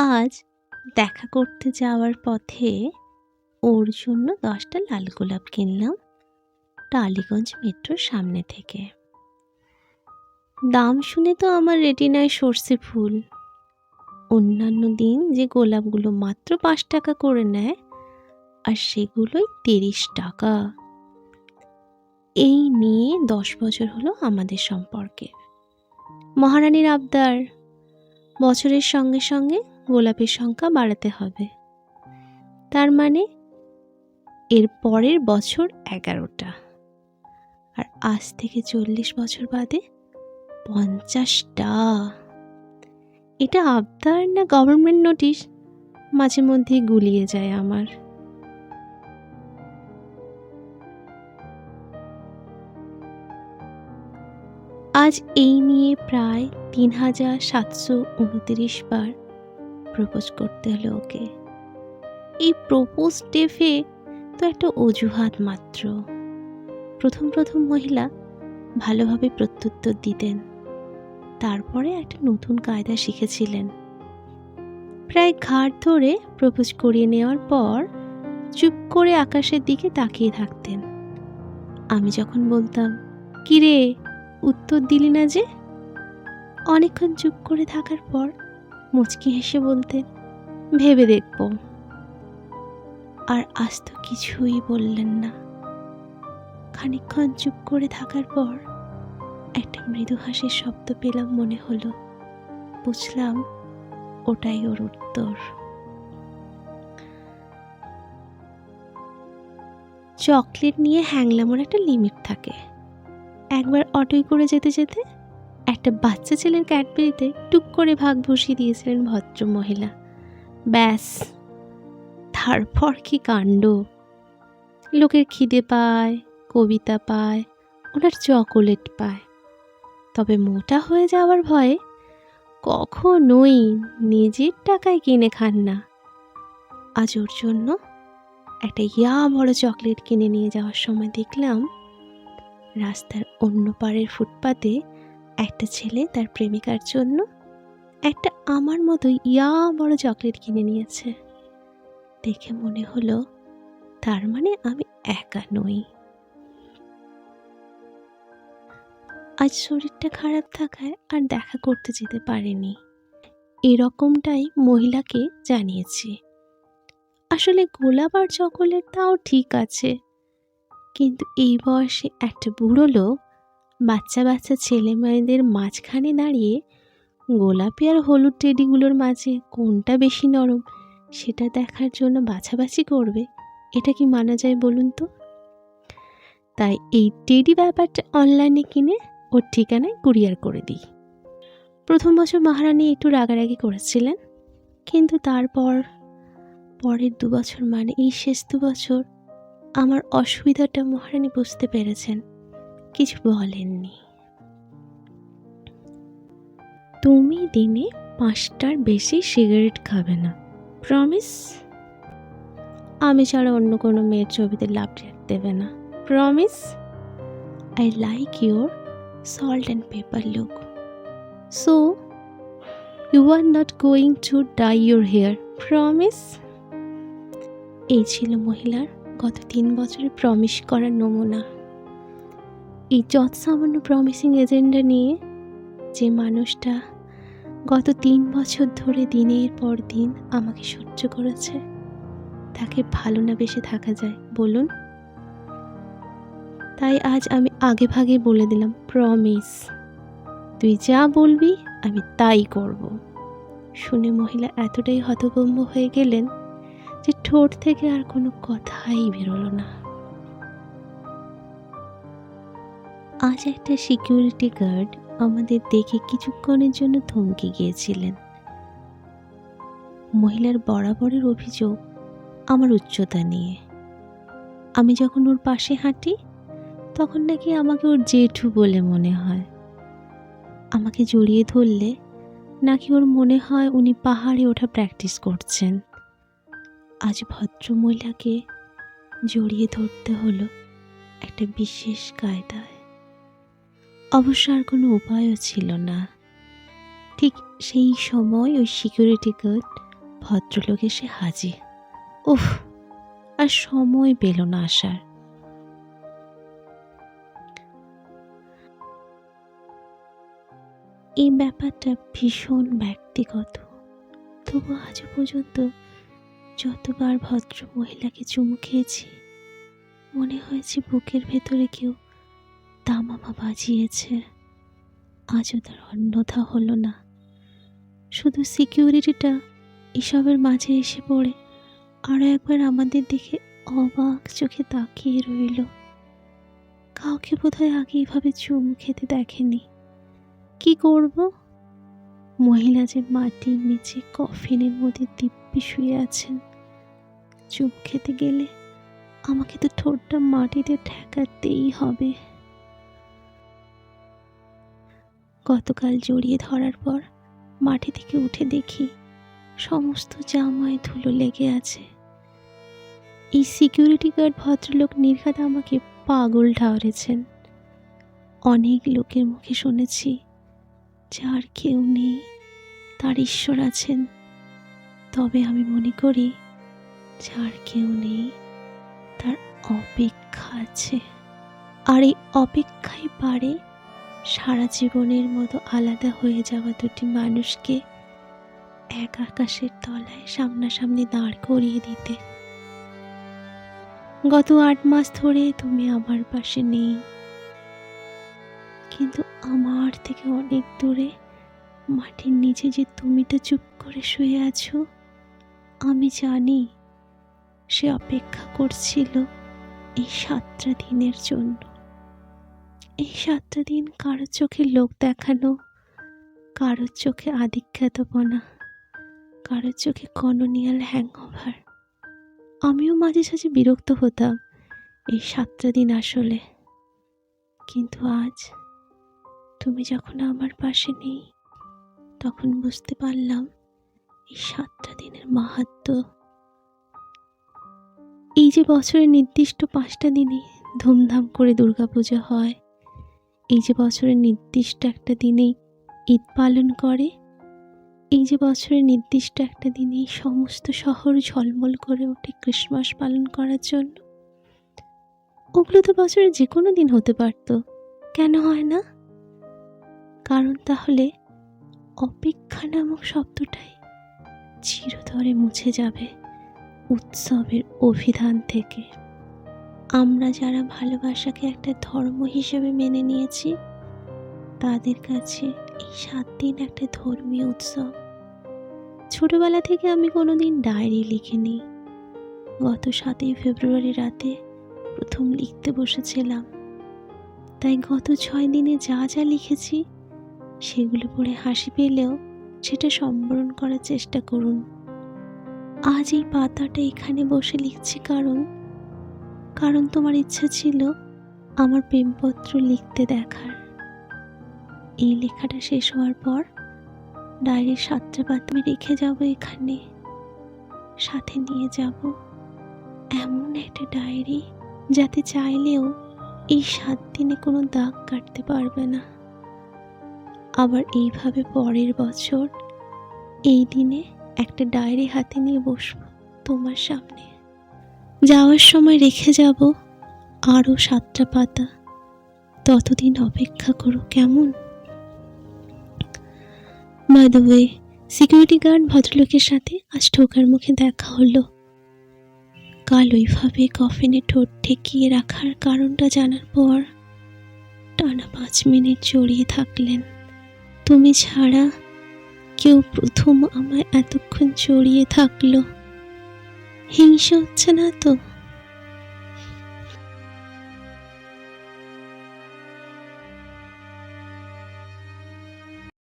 আজ দেখা করতে যাওয়ার পথে ওর জন্য দশটা লাল গোলাপ কিনলাম টালিগঞ্জ মেট্রোর সামনে থেকে। দাম শুনে তো আমার রেটিনায় সর্ষে ফুল। অন্যান্য দিন যে গোলাপগুলো মাত্র পাঁচ টাকা করে নেয়, আর সেগুলোই তিরিশ টাকা। এই নিয়ে দশ বছর হলো আমাদের সম্পর্কে। মহারানীর আবদার, বছরের সঙ্গে সঙ্গে গোলাপের সংখ্যা বাড়াতে হবে। তার মানে এর পরের বছর এগারোটা। আর আজ থেকে চল্লিশ বছর বাদে পঞ্চাশটা। এটা আবদার না গভর্নমেন্ট নোটিশ মাঝে মধ্যে গুলিয়ে যায় আমার। আজ এই নিয়ে প্রায় তিন হাজার সাতশো উনতিরিশ বার প্রপোজ করতে হলো ওকে। এই প্রপোজ ডেফে তো একটা অজুহাত মাত্র। প্রথম প্রথম মহিলা ভালোভাবে প্রত্যুত্তর দিতেন। তারপরে একটা নতুন কায়দা শিখেছিলেন। প্রায় ঘাট ধরে প্রপোজ করিয়ে নেওয়ার পর চুপ করে আকাশের দিকে তাকিয়ে থাকতেন। আমি যখন বলতাম, কিরে, উত্তর দিলি না যে? অনেকক্ষণ চুপ করে থাকার পর মুচকি হেসে বলতেন ভেবে দেখব। আর আজ তো কিছুই বললেন না। খানিকক্ষণ চুপ করে থাকার পর একটা মৃদু হাসির শব্দ পেলাম মনে হলো। বুঝলাম ওটাই ওর উত্তর। চকলেট নিয়ে হ্যাংলামোর একটা লিমিট থাকে। একবার অটোয় করে যেতে যেতে একটা বাচ্চা ছেলের ক্যাডবেরিতে টুক করে ভাগ বসিয়ে দিয়েছিলেন ভদ্র মহিলা ব্যাস, তারপর কি কাণ্ড? লোকের খিদে পায়, কবিতা পায়, ওনার চকোলেট পায়। তবে মোটা হয়ে যাওয়ার ভয়ে কখনোই নিজের টাকায় কিনে খান না। আজ ওর জন্য একটা ইয়া বড় চকলেট কিনে নিয়ে যাওয়ার সময় দেখলাম রাস্তার অন্য পাড়ের ফুটপাতে একটা ছেলে তার প্রেমিকার জন্য একটা আমার মতো ইয়া বড় চকলেট কিনে নিয়েছে। দেখে মনে হলো, তার মানে আমি একা নই। আজ শরীরটা খারাপ থাকায় আর দেখা করতে যেতে পারেনি। এরকমটাই মহিলাকে জানিয়েছি। আসলে গোলাপ আর চকোলেট তাও ঠিক আছে। কিন্তু এই বয়সে একটা বুড়ো লোক বাচ্চা বাচ্চা ছেলে মেয়েদের মাঝখানে দাঁড়িয়ে গোলাপি আর হলুদ টেডিগুলোর মাঝে কোনটা বেশি নরম, সেটা দেখার জন্য বাছাবাছি করবে, এটা কি মানা যায় বলুন তো? তাই এই টেডি ব্যাপারটা অনলাইনে কিনে ওর ঠিকানায় কুরিয়ার করে দিই। প্রথম বছর মহারানী একটু রাগারাগি করেছিলেন, কিন্তু তারপর, পরের দু বছর মানে এই শেষ দু বছর, আমার অসুবিধাটা মহারানী বুঝতে পেরেছেন। কিছু বলেননি। তুমি দিনে পাঁচটার বেশি সিগারেট খাবে না প্রমিস আমি ছাড়া অন্য কোনো মেয়ের ছবিতে লাভ দেবে না promise I like your salt and pepper look so you are not going to dye your hair promise এই ছিল মহিলার গত তিন বছরে প্রমিস করার নমুনা। এই যত সামান্য প্রমিসিং এজেন্ডা নিয়ে যে মানুষটা গত তিন বছর ধরে দিনের পর দিন আমাকে সহ্য করেছে, তাকে ভালো না বেশি থাকা যায়, বলুন। তাই আজ আমি আগে ভাগে বলে দিলাম প্রমিস তুই যা বলবি, আমি তাই করব। শুনে মহিলা এতটাই হতভম্ব হয়ে গেলেন যে ঠোঁট থেকে আর কোনো কথাই বেরোলো না। আজ একটা সিকিউরিটি গার্ড আমাদের দেখে কিছুক্ষণের জন্য থমকে গিয়েছিলেন। মহিলার বরাবরের অভিযোগ আমার উচ্চতা নিয়ে। আমি যখন ওর পাশে হাঁটি, তখন নাকি আমাকে ওর জেঠু বলে মনে হয়। আমাকে জড়িয়ে ধরলে নাকি ওর মনে হয় উনি পাহাড়ে ওঠা প্র্যাকটিস করছেন। আজ ভদ্রমহিলাকে জড়িয়ে ধরতে হলো একটা বিশেষ কায়দায়। অবশ্য আর কোনো উপায়ও ছিল না। ঠিক সেই সময় ওই সিকিউরিটি গার্ড ভদ্রলোক এসে হাজির। উফ, আর সময় পেল না আসার। এই ব্যাপারটা ভীষণ ব্যক্তিগত। তবু আজও পর্যন্ত যতবার ভদ্র মহিলাকে চুমু খেয়েছি, মনে হয়েছে বুকের ভেতরে কেউ দামামা বাজিয়েছে। আজও তার অন্যথা হলো না। শুধু সিকিউরিটিটা এসবের মাঝে এসে পড়ে। আরও একবার আমাদের দিকে অবাক চোখে তাকিয়ে রইল। কাউকে বোধহয় আগে এভাবে চুম খেতে দেখেনি। কি করব? মহিলা যে মাটির নিচে কফিনের মধ্যে দিব্যি শুয়ে আছেন। চুপ খেতে গেলে আমাকে তো ঠোঁটটা মাটিতে ঠেকাতেই হবে। গতকাল জড়িয়ে ধরার পর মাটি থেকে উঠে দেখি সমস্ত জামায় ধুলো লেগে আছে। এই সিকিউরিটি গার্ড ভদ্রলোক নির্ঘাত আমাকে পাগল ঠাউরেছেন অনেক লোকের মুখে শুনেছি, যার কেউ নেই, তার ঈশ্বর আছেন। তবে আমি মনে করি, যার কেউ নেই, তার অপেক্ষা আছে। আর এই অপেক্ষাই পারে সারা জীবনের মতো আলাদা হয়ে যাওয়া দুটি মানুষকে এক আকাশের তলায় সামনাসামনি দাঁড় করিয়ে দিতে। গত আট মাস ধরে তুমি আমার পাশে নেই। কিন্তু আমার থেকে অনেক দূরে, মাটির নিচে যে তুমি তো চুপ করে শুয়ে আছো, আমি জানি সে অপেক্ষা করছিল এই সাতটা দিনের জন্য। এই সাতটা দিন কারও চোখে লোক দেখানো কারোর চোখে আধিক্যাতপনা কারোর চোখে কলোনিয়াল হ্যাংওভার আমিও মাঝে সাঝে বিরক্ত হতাম এই সাতটা দিন আসলে। কিন্তু আজ তুমি যখন আমার পাশে নেই, তখন বুঝতে পারলাম এই সাতটা দিনের মাহাত্ম। এই যে বছরের নির্দিষ্ট পাঁচটা দিনে ধুমধাম করে দুর্গাপূজা হয় এই যে বছরের নির্দিষ্ট একটা দিনেই ঈদ পালন করে, এই যে বছরের নির্দিষ্ট একটা দিনেই সমস্ত শহর ঝলমল করে ওঠে ক্রিসমাস পালন করার জন্য। ওগুলো তো বছরের যে কোনো দিন হতে পারতো, কেন হয় না? কারণ তাহলে অপেক্ষা নামক শব্দটাই চিরতরে মুছে যাবে উৎসবের অভিধান থেকে। আমরা যারা ভালোবাসাকে একটা ধর্ম হিসেবে মেনে নিয়েছি, তাদের কাছে এই সাত দিন একটা ধর্মীয় উৎসব। ছোটবেলা থেকে আমি কোনোদিন ডায়েরি লিখিনি। গত সাতই ফেব্রুয়ারি রাতে প্রথম লিখতে বসেছিলাম। তাই গত ছয় দিনে যা যা লিখেছি, সেগুলো পড়ে হাসি পেলেও সেটা সম্বরণ করার চেষ্টা করুন। আজ এই পাতাটা এখানে বসে লিখছি কারণ কারণ তোমার ইচ্ছা ছিল আমার প্রেমপত্র লিখতে দেখার। এই লেখাটা শেষ হওয়ার পর ডায়েরির সাতটা পাতা আমি রেখে যাব এখানে। সাথে নিয়ে যাব এমন একটা ডায়েরি যাতে চাইলেও এই সাত দিনে কোনো দাগ কাটতে পারবে না। আবার এইভাবে পরের বছর এই দিনে একটা ডায়েরি হাতে নিয়ে বসবো তোমার সামনে। যাওয়ার সময় রেখে যাব আরও সাতটা পাতা। ততদিন অপেক্ষা করো কেমন? বাই ওয়ে সিকিউরিটি গার্ড ভদ্রলোকের সাথে আজ ঠোকার মুখে দেখা হলো। কাল ওইভাবে কফিনে ঠোঁট ঠেকিয়ে রাখার কারণটা জানার পর টানা পাঁচ মিনিট জড়িয়ে থাকলেন। তুমি ছাড়া কেউ প্রথম আমায় এতক্ষণ জড়িয়ে থাকল। হিংসে হচ্ছে না তো?